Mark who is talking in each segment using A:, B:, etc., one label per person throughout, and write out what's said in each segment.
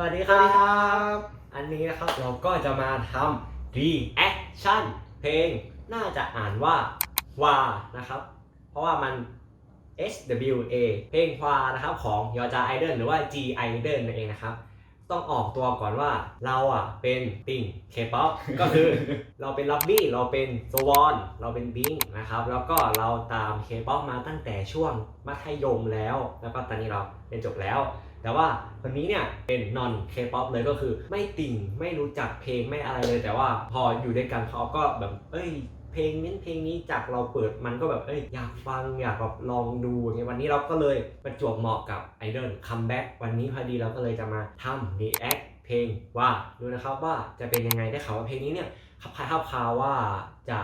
A: วัสดี
B: ส
A: ค
B: วัส
A: รั
B: ดีครับบ
A: อันนี้นะครับเราก็จะมาทำ reaction เพลง น่าจะอ่านว่า วา นะครับ เพราะว่ามัน H W A เพลงควา นะครับ ของยอจาไอเดนหรือว่า G i d e n นั่นเองนะครับ ต้องออกตัวก่อนว่าเราอะเป็นติ่ง K-POP ก็คือ เราเป็นล็อบบี้ เราเป็นโซวอน เราเป็นบิงนะครับ แล้วก็เราตาม K-POP มาตั้งแต่ช่วงมัธยมแล้ว แล้วก็ตอนนี้เราเป็นจบแล้ว แต่ว่าคนนี้เนี่ยเป็นนอนเคป๊อปเลยก็คือไม่ติ่งไม่รู้จักเพลงไม่อะไรเลย แต่ว่าพออยู่ด้วยกันเขาก็แบบเอ้ยเพลงนี้เพลงนี้จากเราเปิดมันก็แบบเอ้ยอยากฟังอยากแบบลองดูอย่างเงี้ยวันนี้เราก็เลยประจวบเหมาะกับไอดอลคัมแบ็กวันนี้พอดีเราก็เลยจะมาทำรีแอคเพลงว่าดูนะครับว่าจะเป็นยังไงได้ข่าวว่าเพลงนี้เนี่ยขับคายขับคาวว่าจะ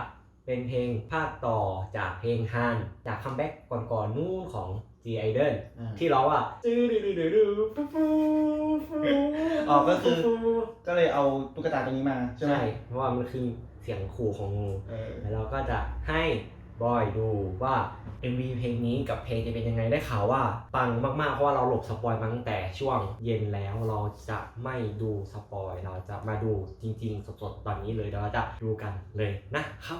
A: เป็นเพลงภาคต่อจากเพลงฮันจากคัมแบ็กก่อนๆนู่นของ G Idol ที่ร้องว่า
B: อ๋อก็คือก็เลยเอาตุ๊กตาตัวนี้มาใช่ไหม
A: ใช่เพราะว่ามันคือเสียงขู่ของงู
B: เออ
A: แล้วเราก็จะให้บอยดูว่า MV เพลงนี้กับเพลงจะเป็นยังไงได้ข่าวว่า ปังมากๆ เพราะว่าเราหลบสปอยมาตั้งแต่ช่วงเย็นแล้วเราจะไม่ดูสปอยเราจะมาดูจริงๆ สดๆ ตอนนี้เลยเดี๋ยวเราจะดูกันเลยนะครับ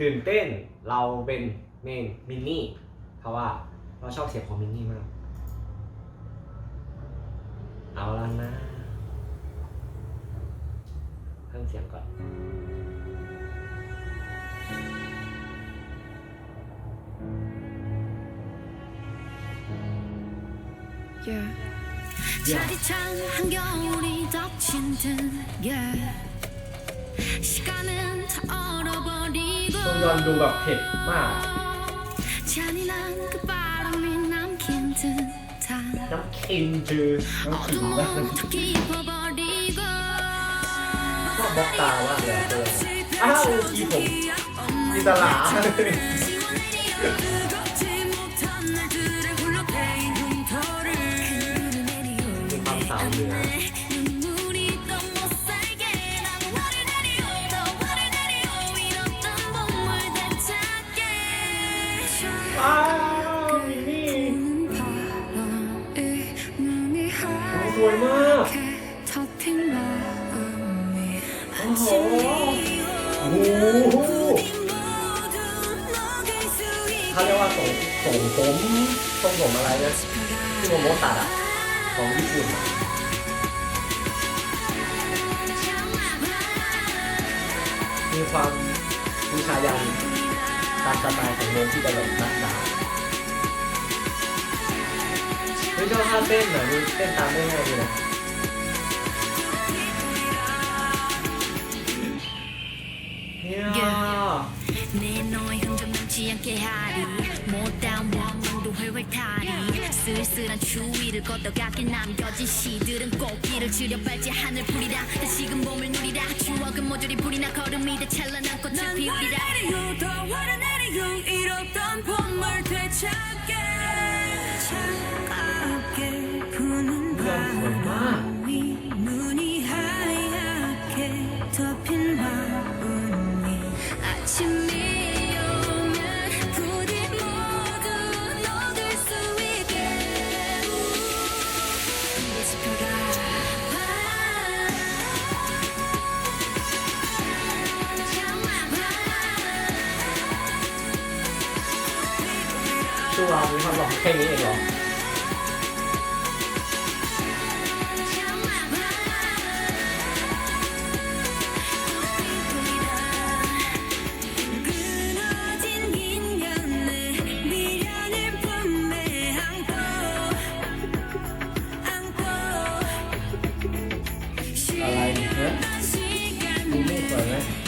A: ตื่นเต้นเราเป็นเมนมินนี่ เพราะว่าเราชอบเสียงของมินนี่มาก เอาแล้วนะ เพิ่มเสียงก่อน
C: Yeah.
A: Yeah.
C: 차디찬 한겨울이 덮친 듯 yeah. 시간은 다 얼어버리고
A: ต้องยอนดูแบบเผ็ดมาก
C: 잔인한 그 바람이 남긴 듯한
A: น้ำคิมจือ
B: น้องขิงนะ
C: 어둠 더 깊어버리고
A: ชอบบล็อกตามากเลยอะตัวอ้าวอีผม
B: จินตลา
A: เขาเรียกว่าส่งส่งผมส่งผมอะไรนะที่โมโมตัดอะของญี่ปุ่นมีความผู้ชายันตามสไตล์ของโมที่ตลกนักดาไม่ชอบท่าเต้นอะมีเต้นตามได้ง่ายดีนะ
C: 활활타리 쓸쓸한 추위를 걷어가게 남겨진 시들은 꽃길을 지려 밟지 하늘 풀이라. 다시금 봄을 누리라. 추억은 모조리 불이 나 걸음이 돼 찬란한 꽃을 피우리라. 내리요 더 화를 내리요 잃었던 봄을 되찾게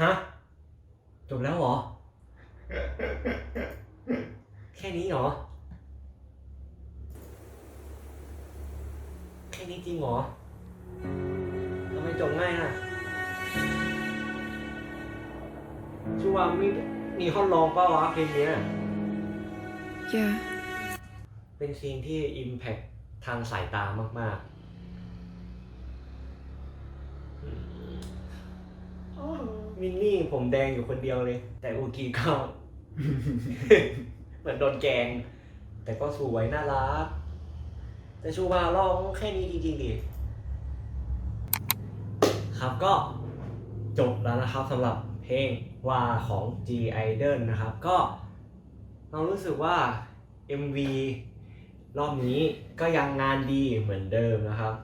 A: ฮะ จบแล้วเหรอ แค่นี้เหรอ แค่นี้จริงเหรอทำไมจบง่ายน่ะชูว่ามีมีข้อร้องเปล่าวะเพลงเนี้ย
D: Yeah.
A: เป็นซีนที่อิมแพคทางสายตามากๆอื มินนี่ผมแดงอยู่คนเดียวเลย แต่อูกีก็ เหมือนโดนแกง แต่ก็สวยน่ารัก แต่ชูวาร้องแค่นี้จริงๆดิครับก็จบแล้วนะครับสำหรับเพลงวาของ G Idol นะครับ ก็เรารู้สึกว่า MV รอบนี้ก็ยังงานดีเหมือนเดิมนะครับ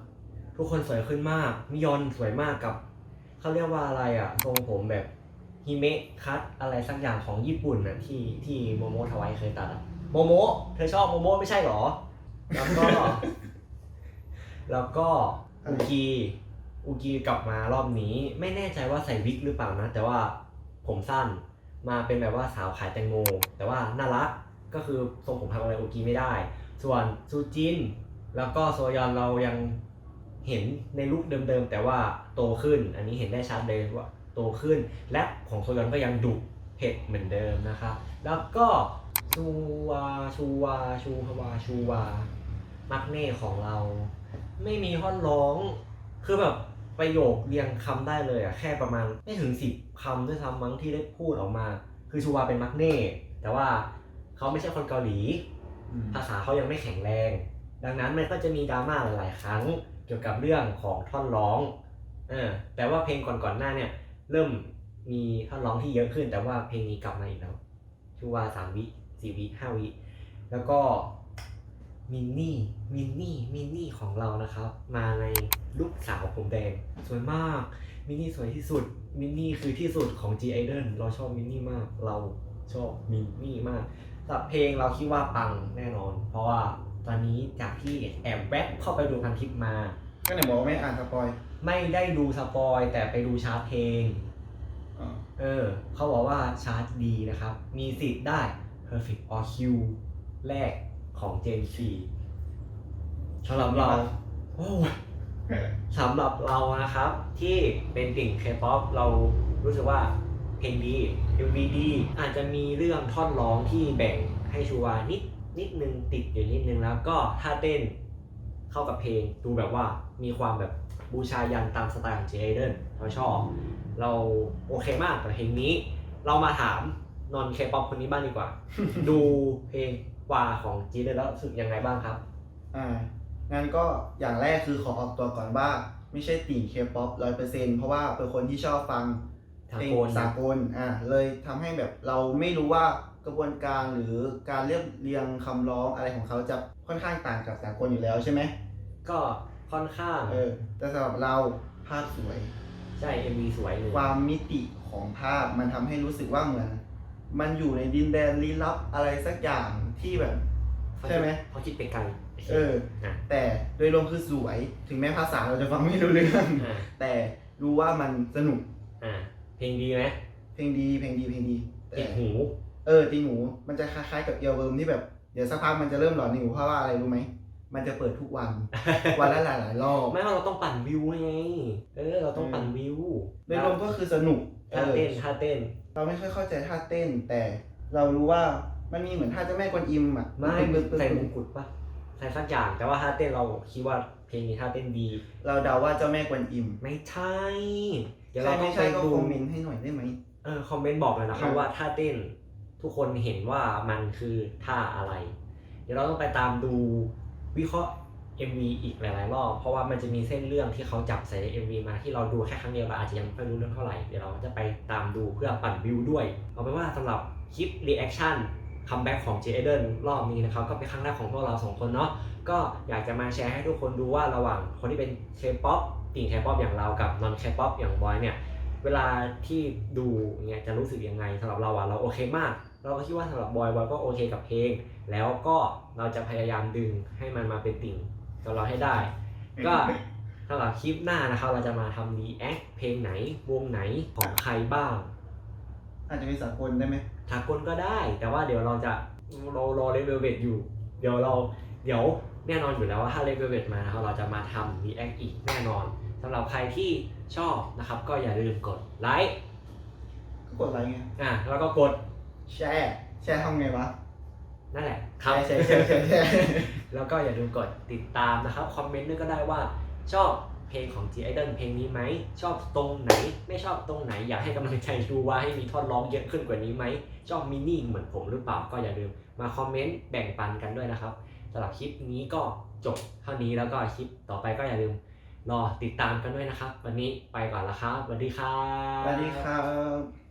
A: ทุกคนสวยขึ้นมากมิยอนสวยมากกับ เขาเรียกว่าอะไรอะทรงผมแบบฮิเมะคัตอะไรสักอย่างของญี่ปุ่นน่ะที่ที่โมโมทวายเคยตัดอะโมโมเธอชอบโมโมไม่ใช่หรอ แล้วก็ แล้วก็อูกีอูกีกลับมารอบนี้ ไม่แน่ใจว่าใส่วิกหรือเปล่านะ แต่ว่าผมสั้นมาเป็นแบบว่าสาวขายแตงโม แต่ว่าน่ารักก็คือทรงผมทำอะไรอูกีไม่ได้ ส่วนซูจิน แล้วก็โซยอนเรายัง เห็นในลุคเดิมๆ แต่ว่าโตขึ้น อันนี้เห็นได้ชัดเลยว่าโตขึ้น และของโซยอนก็ยังดุเผ็ดเหมือนเดิมนะครับ แล้วก็ชูวาชูวาชูฮวาชูวา มักเน่ของเรา ไม่มีท่อนร้อง คือแบบประโยคเรียงคำได้เลยอะแค่ประมาณไม่ถึงสิบคำด้วยซ้ำมั้งที่ได้พูดออกมา คือชูวาเป็นมักเน่ แต่ว่าเขาไม่ใช่คนเกาหลี ภาษาเขายังไม่แข็งแรง ดังนั้นมันก็จะมีดราม่าหลาย ๆ ครั้ง เกี่ยวกับเรื่องของท่อนร้องเออแต่ว่าเพลงก่อนๆหน้าเนี่ย เริ่มมีท่อนร้องที่เยอะขึ้น แต่ว่าเพลงนี้กลับมาอีกแล้วชูวาสามวิสี่วิห้าวิแล้วก็มินนี่มินนี่มินนี่ของเรานะครับ มาในลูกสาวผมแดงสวยมากมินนี่สวยที่สุดมินนี่คือที่สุดของ G Idol เราชอบมินนี่มาก เราชอบมินนี่มากสำหรับเพลงเราคิดว่าปังแน่นอน เพราะว่า ตอนนี้จากที่แอบแวบเข้าไปดูพันทิปมา
B: ก็ไหนบอกว่าไม่อ่านสปอย
A: ไม่ได้ดูสปอยแต่ไปดูชาร์ตเพลง
B: อ๋อ
A: เออ เขาบอกว่าชาร์ตดีนะครับ มีสิทธิ์ได้ Perfect or Q แรกของ Gen 4สำหรับเราโอ้ย สำหรับเรานะครับที่เป็นติ่ง K-POP เรารู้สึกว่าเพลงดี MV ดีอาจจะมีเรื่องท่อนร้องที่แบ่งให้ชูวานิด นิดนึงติดอยู่นิดนึงแล้วก็ท่าเต้นเข้ากับเพลงดูแบบว่ามีความแบบบูชายันตามสไตล์ของ j a d e n เราชอบ เราโอเคมากกับเพลงนี้ เรามาถามนอนเคป๊อปคนนี้บ้างดีกว่า ดูเพลงวาของ j a d e n แล้วรู้สึกยังไงบ้างครับ
B: อ่างั้นก็อย่างแรกคือขอออกตัวก่อนว่า ไม่ใช่ติ่งเคป๊อปร้อยเปอร์เซ็นต์เพราะว่าเป็นคนที่ชอบฟัง
A: ทาง
B: เพลง
A: โกน
B: สากลอ่าเลยทำให้แบบเราไม่รู้ว่า กระบวนการหรือการเรียบเรียงคำร้องอะไรของเขาจะค่อนข้างต่างกับสากลอยู่แล้วใช่ไหม
A: ก็ค่อนข้าง
B: เออแต่สำหรับเราภาพสวย
A: ใช่ MV สวยเลย
B: ความมิติของภาพมันทำให้รู้สึกว่าเหมือน มันอยู่ในดินแดนลี้ลับอะไรสักอย่างที่แบบใช่ไหม
A: เขาคิดไปไกล
B: เออ
A: อะ
B: แต่โดยรวมคือสวยถึงแม้ภาษาเราจะฟังไม่รู้เรื่อง
A: อะ
B: แต่รู้ว่ามันสนุก
A: อะเพลงดีไหม
B: เพลงดีเพลงดีเพลงดีแต่
A: ติดหู
B: เออตีหนูมันจะคล้ายๆกับเอียร์เวิร์มที่แบบเดี๋ยวสักพักมันจะเริ่มหลอนในหูเพราะว่าอะไรรู้ไหมมันจะเปิดทุกวัน วันละหลายๆรอบ
A: ไม่ว่าเราต้องปั่นวิวไงเออเราต้องปั่นวิว
B: โดยรวมก็คือสนุก
A: ท่าเต้น
B: ออ
A: ท่าเต้น
B: เราไม่ค่อยเข้าใจท่าเต้น แต่เรารู้ว่ามันมีเหมือนท่าเจ้าแม่กวนอิมอะ
A: ไม่
B: ปึ๊บปึ๊บ
A: ใส่ม
B: ปึ๊
A: ง
B: บ
A: กุฎปะใส่สักอย่างแต่ว่าท่าเต้นเราคิดว่าเพลงนี้ท่าเต้นดี
B: เราเดาว่าเจ้าแม่กวนอิม
A: ไม่ใช่เดี๋ยว
B: ใช่
A: เราต้อ
B: ไม่
A: งไป
B: ใช่ก็
A: ดู
B: คอมเมนต์ให้หน่อยได้ไหม
A: เออคอมเมนต์บอกเลยนะครับ
B: เออ
A: ว่าท่าเต้น ทุกคนเห็นว่ามันคือท่าอะไร เดี๋ยวเราต้องไปตามดูวิเคราะห์ MV อีกหลาย ๆ รอบ เพราะว่ามันจะมีเส้นเรื่องที่เขาจับใส่ใน MV มาที่เราดูแค่ครั้งเดียวเราอาจจะยังไม่รู้เรื่องเท่าไหร่ เดี๋ยวเราจะไปตามดูเพื่อปั่นวิวด้วย เอาเป็นว่าสำหรับคลิป reaction คัมแบ็กของ j a d e n รอบนี้นะครับ ก็เป็นครั้งแรกของพวกเราสองคนเนาะก็อยากจะมาแชร์ให้ทุกคนดูว่าระหว่างคนที่เป็น K-POP ติ่ง K-POP อย่างเรากับ non K-POP อย่างบอยเนี่ย เวลาที่ดูเงี้ยจะรู้สึกยังไงสำหรับเราอะเราโอเคมาก เราก็คิดว่าสำหรับบอยบอยก็โอเคกับเพลง แล้วก็เราจะพยายามดึงให้มันมาเป็นติ่งกับเราให้ได้ ก็สำหรับคลิปหน้านะครับ เราจะมาทำรีแอคเพลงไหนวงไหนของใครบ้าง
B: อาจจะมีสากลได้ไหม
A: สากลก็ได้ แต่ว่าเดี๋ยวเราจะเรารอเลเวลเวทอยู่ เดี๋ยวเราเดี๋ยวแน่นอนอยู่แล้วว่าถ้าเลเวลมานะครับเราจะมาทำ react อีกแน่นอนสำหรับใครที่ชอบนะครับ ก็อย่าลืมกดไลค์
B: ก็กดไลค์ไง
A: อะแล้วก็กด
B: แชร์แชร์ทำไงวะ
A: นั่นแหละ
B: แชร์แชร์แชร์แชร์แชร์
A: แล้วก็อย่าลืมกดติดตามนะครับ คอมเมนต์ด้วยก็ได้ว่า ชอบเพลงของ G Idol เพลงนี้ไหม ชอบตรงไหน ไม่ชอบตรงไหน อยากให้กำลังใจดูว่าให้มีท่อนร้องเยอะขึ้นกว่านี้ไหม ชอบมินิเหมือนผมหรือเปล่า ก็อย่าลืมมาคอมเมนต์แบ่งปันกันด้วยนะครับสำหรับคลิปนี้ก็จบเท่านี้แล้วก็คลิปต่อไปก็อย่าลืมรอติดตามกันด้วยนะครับ วันนี้ไปก่อนละครับสวัสดีครับ
B: สวัสดีครับ